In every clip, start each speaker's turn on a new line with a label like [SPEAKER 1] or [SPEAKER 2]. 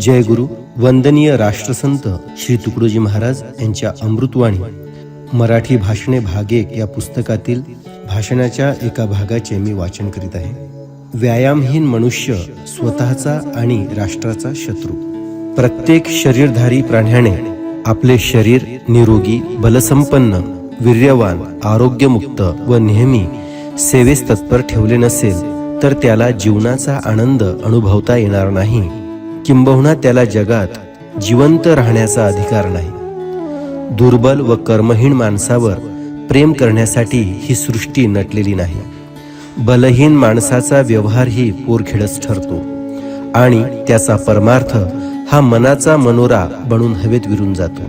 [SPEAKER 1] जय गुरु. वंदनीय राष्ट्रसंत श्री तुकडोजी महाराज यांच्या अमृतवाणी. मराठी भाषणे भाग एक या पुस्तकातील भाषणाच्या एका भागाचे मी वाचन करीत आहे. व्यायामहीन मनुष्य स्वतःचा आणि राष्ट्राचा शत्रू. प्रत्येक शरीरधारी प्राण्याने आपले शरीर निरोगी बलसंपन्न वीर्यवान आरोग्यमुक्त व नेहमी सेवेस तत्पर ठेवले नसेल तर त्याला जीवनाचा आनंद अनुभवता येणार नाही. किंबहुना त्याला जगात जिवंत राहण्याचा अधिकार नाही. दुर्बल व कर्महीन माणसावर प्रेम करण्यासाठी ही सृष्टी नटलेली नाही. बलहीन माणसाचा व्यवहारही पोरखेडच ठरतो आणि त्याचा परमार्थ हा मनाचा मनोरा बनून हवेत विरून जातो.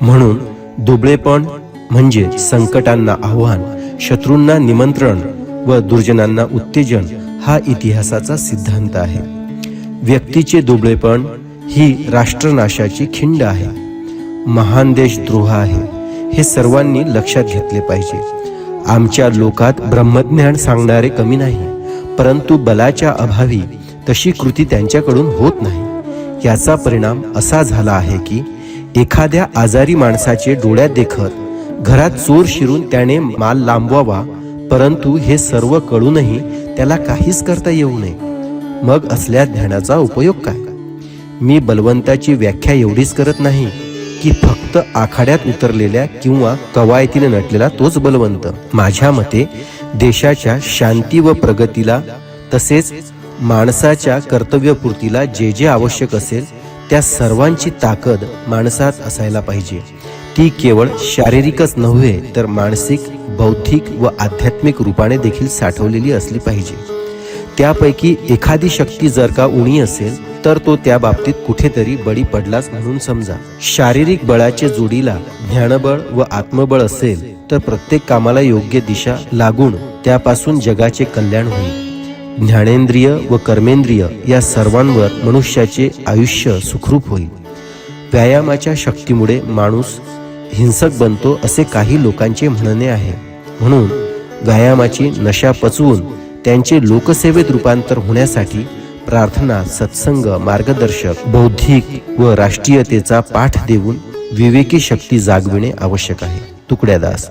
[SPEAKER 1] म्हणून दुबळेपण म्हणजे संकटांना आव्हान शत्रूंना निमंत्रण व दुर्जनांना उत्तेजन हा इतिहासाचा सिद्धांत आहे. व्यक्तीचे दुबळेपण ही राष्ट्रनाशाची खिंड आहे. महान देशद्रोह आहे हे सर्वांनी लक्षात घेतले पाहिजे. आमच्या लोकात ब्रह्मज्ञान सांगणारे कमी नाही परंतु बलाच्या अभावी तशी कृती त्यांच्याकडून होत नाही. याचा परिणाम असा झाला आहे की एखाद्या आजारी माणसाचे डोळ्यात देखत घरात चोर शिरून त्याने माल लांबवावा परंतु हे सर्व कळूनही त्याला काहीच करता येऊ नये. मग असल्या ध्यानाचा उपयोग काय? मी बलवंताची व्याख्या एवढीच करत नाही की फक्त आखाड्यात उतरलेल्या किंवा कवायतीने नटलेला तोच बलवंत. माझ्या मते देशाच्या शांती व प्रगतीला तसेच माणसाच्या कर्तव्यपूर्तीला जे जे आवश्यक असेल त्या सर्वांची ताकद माणसात असायला पाहिजे. ती केवळ शारीरिकच नव्हे तर मानसिक बौद्धिक व आध्यात्मिक रूपाने देखील साठवलेली असली पाहिजे. त्यापैकी एखादी शक्ती जर का उणी असेल तर तो त्या बाबतीत कुठेतरी बळी पडलाच म्हणून समजा. शारीरिक बळाच्या जोडीला ज्ञानबळ व आत्मबळ असेल तर प्रत्येक कामाला योग्य दिशा लागून त्यापासून जगाचे कल्याण होईल. ज्ञानेंद्रिय व कर्मेंद्रिय या सर्वांवर मनुष्याचे आयुष्य सुखरूप होईल. व्यायामाच्या शक्तीमुळे माणूस हिंसक बनतो असे काही लोकांचे म्हणणे आहे. म्हणून व्यायामाची नशा पचवून त्यांचे लोकसेवेत रूपांतर होण्यासाठी प्रार्थना सत्संग मार्गदर्शक बौद्धिक व राष्ट्रीयतेचा पाठ देऊन विवेकी शक्ती जागविणे आवश्यक आहे. तुकड्यादास